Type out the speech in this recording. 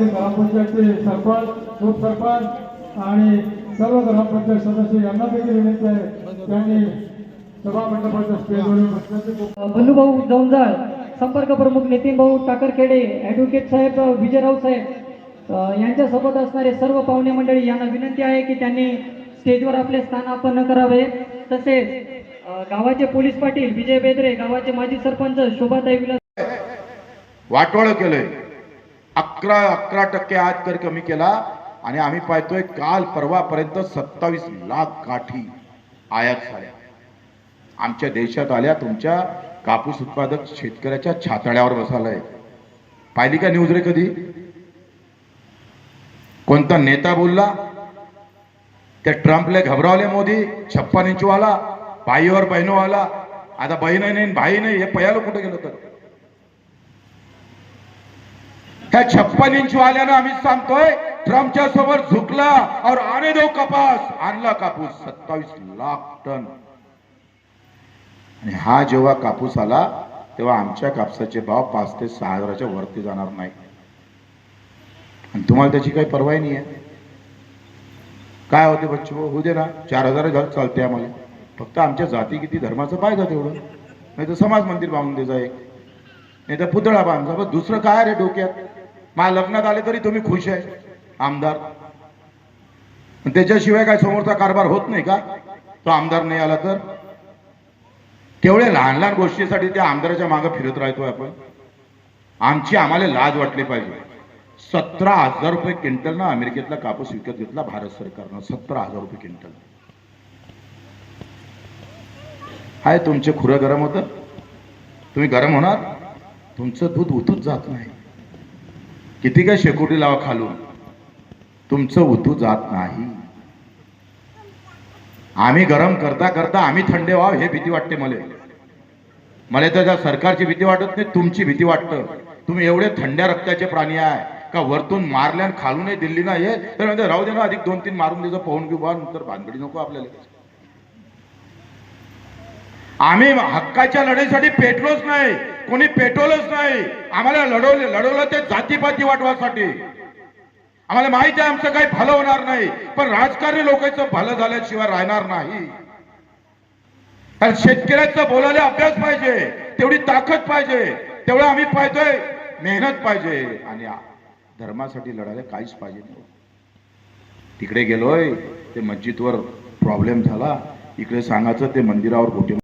गावातील ग्रामपंचायतचे सरपंच उपसरपंच आणि सर्व ग्रामपंचायत सदस्य यांना देखील विनंती आहे. त्यांनी सभा मंडपाच्या स्टेजवरून बसण्याचे खूप बल्लूभाऊ जवंजाळ संपर्क प्रमुख नितीन भाऊ टाकरखेडे ॲडव्होकेट साहेब विजयराव साहेब यांच्यासोबत असणारे सर्व पाहुणे मंडळी यांना विनंती आहे की त्यांनी स्टेजवर आपले स्थान आपण करावे. तसेच गावाचे पोलीस पाटील विजय बेदरे गावाचे माजी सरपंच शोभाताई विलास वाटोळं केलंय. अकरा अकरा टक्के आज कर कमी केला आणि आम्ही पाहतोय काल परवापर्यंत सत्तावीस लाख गाठी आयात झाल्या. आमच्या देशात आल्या तुमच्या कापूस उत्पादक शेतकऱ्याच्या छातड्यावर बसायलाय पाहिली का न्यूज रे कधी? कोणता नेता बोलला? त्या ट्रम्पला घबरावले मोदी छप्पन इंचवाला बाईवर आला आता बहीण नाही भाई नाही हे पयाला कुठे गेलं तर? ह्या छप्पन इंच वाल्यानं आम्ही सांगतोय ट्रम्पच्या समोर झुकला और आणे दो कपास आणला कापूस सत्तावीस लाख टन. आणि हा जेव्हा कापूस आला तेव्हा आमच्या कापसाचे भाव पाच ते सहा हजाराच्या वरती जाणार नाही आणि तुम्हाला त्याची काही परवाई नाही आहे काय होते बच्चू होऊ दे ना चार हजार घर चालते आम्हाला. फक्त आमच्या जाती किती धर्माचं पाहिजे तेवढं? नाही तर समाज मंदिर बांधून द्यायचा एक. नाही तर पुतळा बांधचा पण दुसरं काय रे डोक्यात? माझ्या लग्नात आले तरी तुम्ही खुश आहे आमदार. त्याच्याशिवाय काय समोरचा कारभार होत नाही का? तो आमदार नाही आला तर? केवढ्या लहान लहान गोष्टीसाठी त्या आमदाराच्या मागे फिरत राहतोय आपण. आमची आम्हाला लाज वाटली पाहिजे. सतरा हजार रुपये क्विंटल ना अमेरिकेतला कापूस विकत घेतला भारत सरकारनं. सतरा हजार रुपये क्विंटल. हाय तुमचे खुरं गरम होतं? तुम्ही गरम होणार? तुमचं दूध उतूच जात नाही. किती काय शेकोटी लावा खालून? तुमचं उतू जात नाही. आम्ही गरम करता करता आम्ही थंडे व्हाव हे भीती वाटते मला. मला तर त्या सरकारची भीती वाटत नाही तुमची भीती वाटतं. तुम्ही एवढे थंड्या रक्ताचे प्राणी आहे का वरतून मारल्यान खालूनही दिल्ली ना ये तर म्हणते राहू दे ना अधिक दोन तीन मारून द्यायचं पाहून घेऊ बा नंतर भानगडी नको आपल्याला. आम्ही हक्काच्या लढाईसाठी पेटलोच नाही. कोणी पेटवलंच नाही. आम्हाला लढवले लढवलं ते जातीपाती वाटवासाठी. आम्हाला माहिती आहे आमचं काही भलं होणार नाही पण राजकारणी लोकांचं भलं झाल्याशिवाय राहणार नाही. कारण शेतकऱ्याचं बोलायला अभ्यास पाहिजे तेवढी ताकद पाहिजे तेवढं आम्ही पाहतोय मेहनत पाहिजे. आणि धर्मासाठी लढायला काहीच पाहिजे नाही. तिकडे गेलोय ते मस्जिदवर प्रॉब्लेम झाला. इकडे सांगायचं ते मंदिरावर कुठे